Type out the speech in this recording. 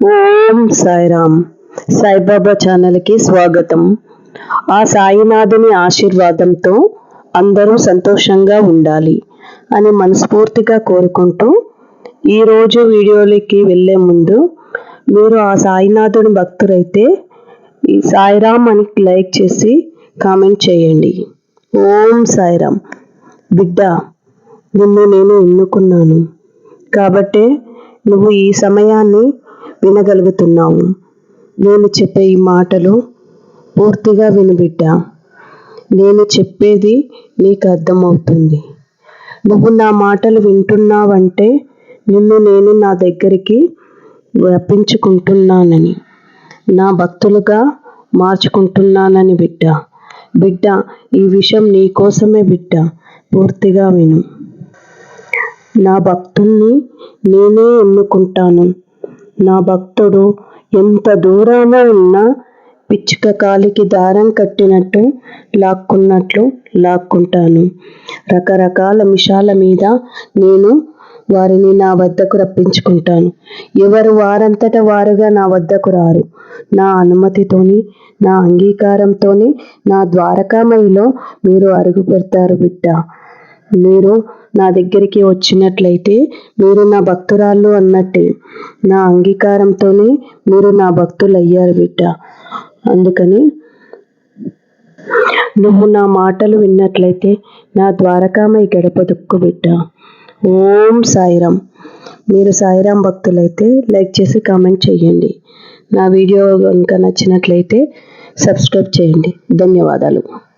ఓం సాయిరామ్. సాయిబాబా ఛానల్కి స్వాగతం. ఆ సాయినాథుని ఆశీర్వాదంతో అందరూ సంతోషంగా ఉండాలి అని మనస్ఫూర్తిగా కోరుకుంటూ ఈరోజు వీడియోలకి వెళ్ళే ముందు మీరు ఆ సాయినాథుని భక్తులైతే ఈ సాయిరామ్ అని లైక్ చేసి కామెంట్ చేయండి. ఓం సాయిరామ్. బిడ్డ నిన్ను నేను ఎన్నుకున్నాను. కాబట్టే నువ్వు ఈ సమయాన్ని వినగలుగుతున్నావు నేను చెప్పే ఈ మాటలు పూర్తిగా వినుబిడ్డ. నేను చెప్పేది నీకు అర్థమవుతుంది. నువ్వు నా మాటలు వింటున్నావంటే నిన్ను నేను నా దగ్గరికి రప్పించుకుంటున్నానని నా భక్తులుగా మార్చుకుంటున్నానని బిడ్డ. బిడ్డ ఈ విషయం నీ కోసమే బిడ్డ. పూర్తిగా విను. నా భక్తుల్ని నేనే ఎన్నుకుంటాను. నా భక్తుడు ఎంత దూరాన ఉన్నా పిచ్చుక కాలికి దారం కట్టినట్టు లాక్కున్నట్లు లాక్కుంటాను. రకరకాల మిషాల మీద నేను వారిని నా వద్దకు రప్పించుకుంటాను. ఎవరు వారంతట వారుగా నా వద్దకు రారు. నా అనుమతితోని నా అంగీకారంతోని నా ద్వారకామయిలో మీరు అరుగు పెడతారు బిడ్డ. మీరు నా దగ్గరికి వచ్చినట్లయితే మీరు నా భక్తురాళ్ళు అన్నట్టే. నా అంగీకారంతోనే మీరు నా భక్తులు అయ్యారు బిడ్డ. అందుకని నువ్వు నా మాటలు విన్నట్లయితే నా ద్వారకామై గడప దుక్కు బిడ్డ. ఓం సాయిరామ్. మీరు సాయిరామ్ భక్తులైతే లైక్ చేసి కామెంట్ చేయండి. నా వీడియో కనుక నచ్చినట్లయితే సబ్స్క్రైబ్ చేయండి. ధన్యవాదాలు.